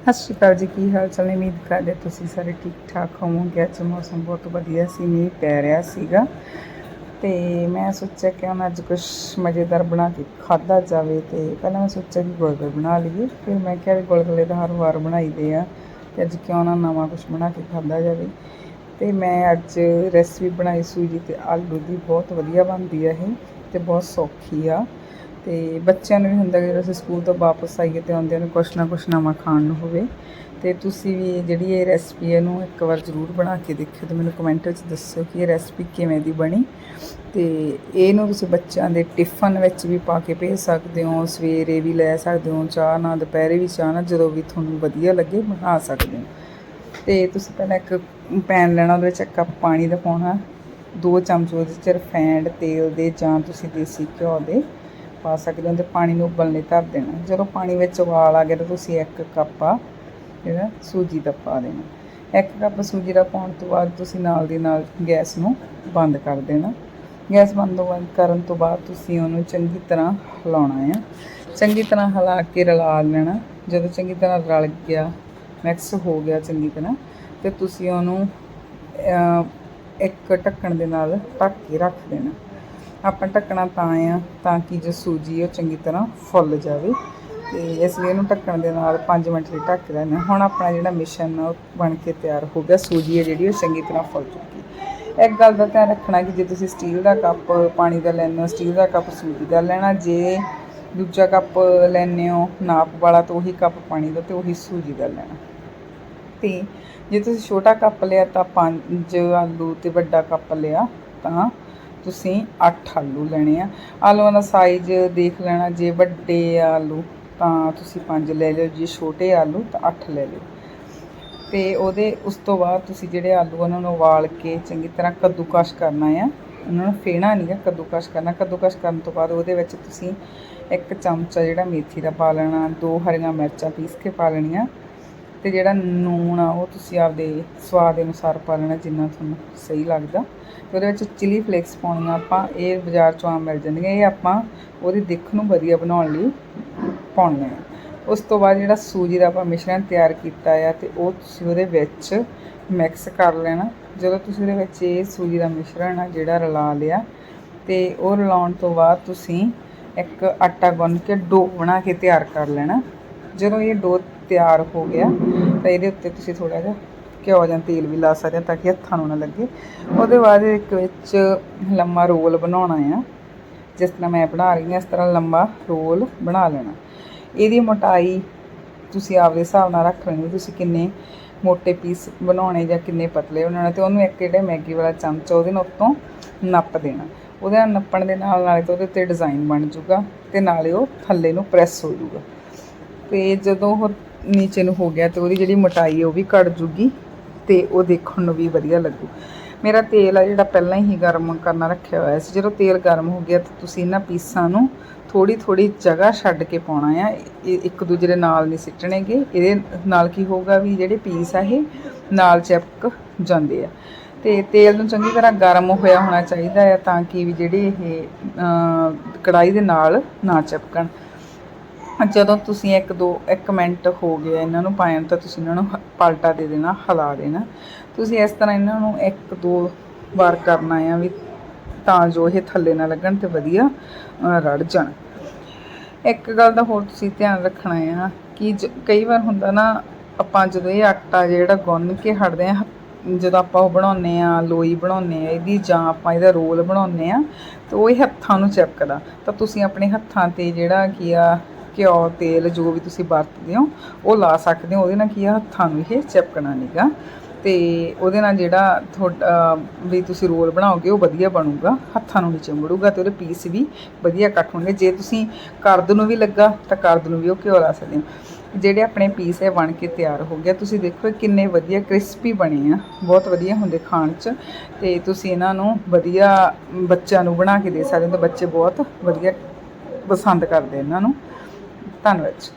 ਸਤਿ ਸ਼੍ਰੀ ਅਕਾਲ ਜੀ, ਕੀ ਹਾਲ ਚਾਲ ਨੇ? ਉਮੀਦ ਕਰਦੇ ਤੁਸੀਂ ਸਾਰੇ ਠੀਕ ਠਾਕ ਹੋਵੋਗੇ। ਅੱਜ ਮੌਸਮ ਬਹੁਤ ਵਧੀਆ ਸੀ, ਮੀਂਹ ਪੈ ਰਿਹਾ ਸੀਗਾ। ਤੇ ਮੈਂ ਸੋਚਿਆ ਕਿ ਹੁਣ ਅੱਜ ਕੁਝ ਮਜ਼ੇਦਾਰ ਬਣਾ ਕੇ ਖਾਧਾ ਜਾਵੇ ਤੇ ਪਹਿਲਾਂ ਮੈਂ ਸੋਚਿਆ ਕਿ ਗੁਲਗੁਲੇ ਬਣਾ ਲਈਏ। ਫਿਰ ਮੈਂ ਕਿਹਾ ਵੀ ਗੁਲਗੁਲੇ ਤਾਂ ਹਰ ਵਾਰ ਬਣਾਈਦੇ ਆ ਤੇ ਅੱਜ ਕਿਉਂ ਨਾ ਨਵਾਂ ਕੁਝ ਬਣਾ ਕੇ ਖਾਧਾ ਜਾਵੇ। ਤੇ ਮੈਂ ਅੱਜ ਰੈਸਪੀ ਬਣਾਈ ਸੂਜੀ ਤੇ ਆਲੂ ਦੀ, ਬਹੁਤ ਵਧੀਆ ਬਣਦੀ ਆ ਇਹ ਤੇ ਬਹੁਤ ਸੌਖੀ ਆ। ਤੇ ਬੱਚਿਆਂ ਨੂੰ ਵੀ ਹੁੰਦਾ ਕਿ ਜਦੋਂ ਅਸੀਂ ਸਕੂਲ ਤੋਂ ਵਾਪਸ ਆਈਏ ਤੇ ਆਉਂਦਿਆਂ ਨੂੰ ਕੁਛ ਨਾ ਕੁਛ ਨਵਾਂ ਖਾਣ ਨੂੰ ਹੋਵੇ। ਤੇ ਤੁਸੀਂ ਵੀ ਜਿਹੜੀ ਇਹ ਰੈਸਪੀ ਇਹਨੂੰ ਇੱਕ ਵਾਰ ਜ਼ਰੂਰ ਬਣਾ ਕੇ ਦੇਖਿਓ ਤੇ ਮੈਨੂੰ ਕਮੈਂਟ ਵਿੱਚ ਦੱਸਿਓ ਕਿ ਇਹ ਰੈਸਪੀ ਕਿਵੇਂ ਦੀ ਬਣੀ। ਤੇ ਇਹਨੂੰ ਤੁਸੀਂ ਬੱਚਿਆਂ ਦੇ ਟਿਫਨ ਵਿੱਚ ਵੀ ਪਾ ਕੇ ਭੇਜ ਸਕਦੇ ਹੋ, ਸਵੇਰੇ ਵੀ ਲੈ ਸਕਦੇ ਹੋ, ਚਾਹ ਨਾਲ ਦੁਪਹਿਰੇ ਵੀ, ਚਾਹ ਨਾਲ ਜਦੋਂ ਵੀ ਤੁਹਾਨੂੰ ਵਧੀਆ ਲੱਗੇ ਬਣਾ ਸਕਦੇ ਹੋ। ਤੇ ਤੁਸੀਂ ਪਹਿਲਾਂ ਇੱਕ ਪੈਨ ਲੈਣਾ, ਉਹਦੇ ਵਿੱਚ ਇੱਕ ਕੱਪ ਪਾਣੀ ਦਾ ਪਾਉਣਾ, ਦੋ ਚਮਚ ਉਹਦੇ 'ਚ ਰਿਫਾਈਂਡ ਤੇਲ ਦੇ ਜਾਂ ਤੁਸੀਂ ਦੇਸੀ ਘਿਓ ਦੇ। ਪਾ ਸਕਦੇ ਹੋ ਤੇ ਪਾਣੀ ਨੂੰ ਉਬਲਣ ਲਈ ਧਰ ਦੇਣਾ। ਜਦੋਂ ਪਾਣੀ ਵਿੱਚ ਉਬਾਲ ਆ ਗਿਆ ਤਾਂ ਤੁਸੀਂ ਇੱਕ ਕੱਪ ਆ ਜਿਹੜਾ ਸੂਜੀ ਦਾ ਪਾ ਦੇਣਾ। ਇੱਕ ਕੱਪ ਸੂਜੀ ਦਾ ਪਾਉਣ ਤੋਂ ਬਾਅਦ ਤੁਸੀਂ ਨਾਲ ਦੀ ਨਾਲ ਗੈਸ ਨੂੰ ਬੰਦ ਕਰ ਦੇਣਾ। ਗੈਸ ਬੰਦ ਹੋ- ਕਰਨ ਤੋਂ ਬਾਅਦ ਤੁਸੀਂ ਉਹਨੂੰ ਚੰਗੀ ਤਰ੍ਹਾਂ ਹਿਲਾਉਣਾ ਆ। ਚੰਗੀ ਤਰ੍ਹਾਂ ਹਿਲਾ ਕੇ ਰਲਾ ਲੈਣਾ। ਜਦੋਂ ਚੰਗੀ ਤਰ੍ਹਾਂ ਰਲ ਗਿਆ, ਮਿਕਸ ਹੋ ਗਿਆ ਚੰਗੀ ਤਰ੍ਹਾਂ, ਤੇ ਤੁਸੀਂ ਉਹਨੂੰ ਇੱਕ ਢੱਕਣ ਦੇ ਨਾਲ ਢੱਕ ਕੇ ਰੱਖ ਦੇਣਾ। ਆਪਾਂ ਢੱਕਣਾ ਤਾਂ ਆ, ਤਾਂ ਕਿ ਜੋ ਸੂਜੀ ਉਹ ਚੰਗੀ ਤਰ੍ਹਾਂ ਫੁੱਲ ਜਾਵੇ। ਤੇ ਇਸ ਲਈ ਇਹਨੂੰ ਢੱਕਣ ਦੇ ਨਾਲ 5 ਮਿੰਟ ਲਈ ਢੱਕ ਦੇਣਾ ਹੁਣ ਆਪਣਾ ਜਿਹੜਾ ਮਿਸ਼ਨ ਆ, ਉਹ ਬਣ ਕੇ ਤਿਆਰ ਹੋ ਗਿਆ। ਸੂਜੀ ਹੈ ਜਿਹੜੀ, ਉਹ ਚੰਗੀ ਤਰ੍ਹਾਂ ਫੁੱਲ ਚੁੱਕੀ। ਇੱਕ ਗੱਲ ਦਾ ਧਿਆਨ ਰੱਖਣਾ ਕਿ ਜੇ ਤੁਸੀਂ ਸਟੀਲ ਦਾ ਕੱਪ ਪਾਣੀ ਦਾ ਲੈਣਾ ਸਟੀਲ ਦਾ ਕੱਪ ਸੂਜੀ ਦਾ ਲੈਣਾ। ਜੇ ਦੂਜਾ ਕੱਪ ਲੈਣੇ ਹੋ, ਨਾਪ ਵਾਲਾ, ਤਾਂ ਉਹੀ ਕੱਪ ਪਾਣੀ ਦਾ ਤੇ ਉਹੀ ਸੂਜੀ ਦਾ ਲੈਣਾ। ਤੇ ਜੇ ਤੁਸੀਂ ਛੋਟਾ ਕੱਪ ਲਿਆ ਤਾਂ 5 ਆਲੂ ਤੇ ਵੱਡਾ ਕੱਪ ਲਿਆ ਤਾਂ ਤੁਸੀਂ 8 ਆਲੂ ਲੈਣੇ ਆ। ਆਲੂਆਂ ਦਾ ਸਾਈਜ਼ ਦੇਖ ਲੈਣਾ, ਜੇ ਵੱਡੇ ਆਲੂ ਤਾਂ ਤੁਸੀਂ 5 ਲੈ ਲਿਓ, ਜੇ ਛੋਟੇ ਆਲੂ ਤਾਂ 8 ਲੈ ਲਿਓ। ਤੇ ਉਹਦੇ ਉਸ ਤੋਂ ਬਾਅਦ ਤੁਸੀਂ ਜਿਹੜੇ ਆਲੂ ਉਹਨਾਂ ਨੂੰ ਉਬਾਲ ਕੇ ਚੰਗੀ ਤਰ੍ਹਾਂ ਕੱਦੂਕਸ਼ ਕਰਨਾ ਆ। ਉਹਨਾਂ ਨੂੰ ਫੇਣਾ ਨਹੀਂ ਆ, ਕੱਦੂਕਸ਼ ਕਰਨਾ। ਕੱਦੂਕਸ਼ ਕਰਨ ਤੋਂ ਬਾਅਦ ਉਹਦੇ ਵਿੱਚ ਤੁਸੀਂ ਇੱਕ ਚਮਚਾ ਜਿਹੜਾ ਮੇਥੀ ਦਾ ਪਾ ਲੈਣਾ, ਦੋ ਹਰੀਆਂ ਮਿਰਚਾਂ ਪੀਸ ਕੇ ਪਾ ਲੈਣੀਆਂ। ਤੇ ਜਿਹੜਾ ਨੂਣ ਆ, ਉਹ ਤੁਸੀਂ ਆਪਦੇ ਸਵਾਦ ਅਨੁਸਾਰ ਪਾ ਲੈਣਾ ਜਿੰਨਾ ਤੁਹਾਨੂੰ ਸਹੀ ਲੱਗਦਾ। ਤੇ ਉਹਦੇ ਵਿੱਚ ਚਿਲੀ ਫਲੇਕਸ ਪਾਉਣੀਆਂ ਆਪਾਂ, ਇਹ ਬਾਜ਼ਾਰ ਚੋਂ ਆਮ ਮਿਲ ਜਾਂਦੀਆਂ। ਇਹ ਆਪਾਂ ਉਹਦੀ ਦਿੱਖ ਨੂੰ ਵਧੀਆ ਬਣਾਉਣ ਲਈ ਪਾਉਣੀਆਂ ਆ। ਉਸ ਤੋਂ ਬਾਅਦ ਜਿਹੜਾ ਸੂਜੀ ਦਾ ਆਪਾਂ ਮਿਸ਼ਰਣ ਤਿਆਰ ਕੀਤਾ ਆ, ਤੇ ਉਹ ਤੁਸੀਂ ਉਹਦੇ ਵਿੱਚ ਮਿਕਸ ਕਰ ਲੈਣਾ। ਜਦੋਂ ਤੁਸੀਂ ਉਹਦੇ ਵਿੱਚ ਇਹ ਸੂਜੀ ਦਾ ਮਿਸ਼ਰਣ ਆ, ਜਿਹੜਾ ਰਲਾ ਲਿਆ, ਤੇ ਉਹ ਰਲਾਉਣ ਤੋਂ ਬਾਅਦ ਤੁਸੀਂ ਇੱਕ ਆਟਾ ਗੁੰਨ ਕੇ ਡੋ ਬਣਾ ਕੇ ਤਿਆਰ ਕਰ ਲੈਣਾ। ਜਦੋਂ ਇਹ ਡੋ ਤਿਆਰ ਹੋ ਗਿਆ, ਤਾਂ ਇਹਦੇ ਉੱਤੇ ਤੁਸੀਂ ਥੋੜਾ ਜਿਹਾ ਘਿਓ ਜਾਂ ਤੇਲ ਵੀ ਲਾ ਸਕਦੇ ਹੋ ਤਾਂ ਕਿ ਹੱਥਾਂ ਨੂੰ ਨਾ ਲੱਗੇ। ਉਹਦੇ ਬਾਅਦ ਇੱਕ ਵਿੱਚ ਲੰਮਾ ਰੋਲ ਬਣਾਉਣਾ ਆ। ਜਿਸ ਤਰ੍ਹਾਂ ਮੈਂ ਬਣਾ ਰਹੀ ਹਾਂ, ਇਸ ਤਰ੍ਹਾਂ ਲੰਮਾ ਰੋਲ ਬਣਾ ਲੈਣਾ। ਇਹਦੀ ਮੋਟਾਈ ਤੁਸੀਂ ਆਪਦੇ ਹਿਸਾਬ ਨਾਲ ਰੱਖ ਲੈਣੀ, ਤੁਸੀਂ ਕਿੰਨੇ ਮੋٹے ਪੀਸ ਬਣਾਉਣੇ ਜਾਂ ਕਿੰਨੇ ਪਤਲੇ ਬਣਾਉਣੇ ਤੇ ਉਹਨੂੰ ਇੱਕ ਜਿਹੜਾ ਮੈਗੀ ਵਾਲਾ ਚਮਚਾ, ਉਹਦੇ ਨਾਲ ਉੱਤੋਂ ਨੱਪ ਦੇਣਾ। ਉਹਦੇ ਨਾਲ ਨੱਪਣ ਦੇ ਨਾਲ ਨਾਲੇ ਤਾਂ ਉਹਦੇ ਉੱਤੇ ਡਿਜ਼ਾਈਨ ਬਣ ਜਾਊਗਾ ਤੇ ਨਾਲੇ ਉਹ ਥੱਲੇ ਨੂੰ ਪ੍ਰੈਸ ਹੋ ਜਾਊਗਾ। ਤੇ ਜਦੋਂ ਉਹ ਨੀਚੇ ਨੂੰ ਹੋ ਗਿਆ ਤੇ ਉਹਦੀ ਜਿਹੜੀ ਮੋਟਾਈ ਉਹ ਵੀ ਘਟ ਜੂਗੀ ਤੇ ਉਹ ਦੇਖਣ ਨੂੰ ਵੀ ਵਧੀਆ ਲੱਗੂ। ਮੇਰਾ ਤੇਲ ਆ ਜਿਹੜਾ ਪਹਿਲਾਂ ਹੀ ਗਰਮ ਕਰਨਾ ਰੱਖਿਆ ਹੋਇਆ ਸੀ। ਜਦੋਂ ਤੇਲ ਗਰਮ ਹੋ ਗਿਆ ਤਾਂ ਤੁਸੀਂ ਇਹਨਾਂ ਪੀਸਾਂ ਨੂੰ ਥੋੜੀ ਥੋੜੀ ਜਗ੍ਹਾ ਛੱਡ ਕੇ ਪਾਉਣਾ ਆ। ਇਹ ਇੱਕ ਦੂਜੇ ਦੇ ਨਾਲ ਨਹੀਂ ਸਿੱਟਣੇਗੇ। ਇਹਦੇ ਨਾਲ ਕੀ ਹੋਊਗਾ ਵੀ ਜਿਹੜੇ ਪੀਸ ਆ ਇਹ ਨਾਲ ਚਿਪਕ ਜਾਂਦੇ ਆ। ਤੇ ਤੇਲ ਨੂੰ ਚੰਗੀ ਤਰ੍ਹਾਂ ਗਰਮ ਹੋਇਆ ਹੋਣਾ ਚਾਹੀਦਾ ਆ ਤਾਂ ਕਿ ਵੀ ਜਿਹੜੇ ਇਹ ਅਮ, ਕੜਾਈ ਦੇ ਨਾਲ ਨਾ ਚਿਪਕਣ। ਜਦੋਂ ਤੁਸੀਂ ਇੱਕ ਦੋ, ਇੱਕ ਮਿੰਟ ਹੋ ਗਿਆ ਇਹਨਾਂ ਨੂੰ ਪਾਇਆ, ਤਾਂ ਤੁਸੀਂ ਇਹਨਾਂ ਨੂੰ ਹ- ਪਲਟਾ ਦੇ ਦੇਣਾ, ਹਿਲਾ ਦੇਣਾ। ਤੁਸੀਂ ਇਸ ਤਰ੍ਹਾਂ ਇਹਨਾਂ ਨੂੰ ਇੱਕ ਦੋ ਵਾਰ ਕਰਨਾ ਆ ਵੀ ਤਾਂ ਜੋ ਇਹ ਥੱਲੇ ਨਾ ਲੱਗਣ ਤੇ ਵਧੀਆ ਰੜ ਜਾਣ। ਇੱਕ ਗੱਲ ਦਾ ਹੋਰ ਤੁਸੀਂ ਧਿਆਨ ਰੱਖਣਾ ਆ ਕਿ ਜ- ਕਈ ਵਾਰ ਹੁੰਦਾ ਨਾ, ਆਪਾਂ ਜਦੋਂ ਇਹ ਆਟਾ ਜਿਹੜਾ ਗੁੰਨ ਕੇ ਹਟਦੇ ਆ ਜਦੋਂ ਆਪਾਂ ਉਹ ਬਣਾਉਂਦੇ ਆ ਲੋਈ ਬਣਾਉਂਦੇ ਆ ਇਹਦੀ ਜਾਂ ਆਪਾਂ ਇਹਦਾ ਰੋਲ ਬਣਾਉਂਦੇ ਆ ਤਾਂ ਉਹ ਇਹ ਹੱਥਾਂ ਨੂੰ ਚਿਪਕਦਾ ਤਾਂ ਤੁਸੀਂ ਆਪਣੇ ਹੱਥਾਂ ਤੇ ਜਿਹੜਾ ਕੀ ਆ ਘਿਓ, ਤੇਲ ਜੋ ਵੀ ਤੁਸੀਂ ਵਰਤਦੇ ਹੋ, ਉਹ ਲਾ ਸਕਦੇ ਹੋ। ਉਹਦੇ ਨਾਲ ਕੀ ਆ, ਹੱਥਾਂ ਨੂੰ ਇਹ ਚਿਪਕਣਾ ਨਹੀਂਗਾ ਤੇ ਉਹਦੇ ਨਾਲ ਜਿਹੜਾ ਤੁਹਾਡਾ ਵੀ ਤੁਸੀਂ ਰੋਲ ਬਣਾਓਗੇ, ਉਹ ਵਧੀਆ ਬਣੂਗਾ। ਹੱਥਾਂ ਨੂੰ ਨਹੀਂ ਚਿੰਬੜੂਗਾ ਤੇ ਉਹਦੇ ਪੀਸ ਵੀ ਵਧੀਆ ਕੱਟ ਹੋਣਗੇ। ਜੇ ਤੁਸੀਂ ਕਰਦ ਨੂੰ ਵੀ ਲੱਗਾ, ਤਾਂ ਕਰਦ ਨੂੰ ਵੀ ਉਹ ਘਿਓ ਲਾ ਸਕਦੇ ਹੋ। ਜਿਹੜੇ ਆਪਣੇ ਪੀਸ ਹੈ ਬਣ ਕੇ ਤਿਆਰ ਹੋ ਗਿਆ ਤੁਸੀਂ ਦੇਖੋ ਕਿੰਨੇ ਵਧੀਆ ਕ੍ਰਿਸਪੀ ਬਣੇ ਆ। ਬਹੁਤ ਵਧੀਆ ਹੁੰਦੇ ਖਾਣ 'ਚ। ਤੇ ਤੁਸੀਂ ਇਹਨਾਂ ਨੂੰ ਵਧੀਆ ਬੱਚਿਆਂ ਨੂੰ ਬਣਾ ਕੇ ਦੇ ਸਕਦੇ ਹੋ, ਤੇ ਬੱਚੇ ਬਹੁਤ ਵਧੀਆ ਪਸੰਦ ਕਰਦੇ ਇਹਨਾਂ ਨੂੰ। ਧੰਨਵਾਦ ਜੀ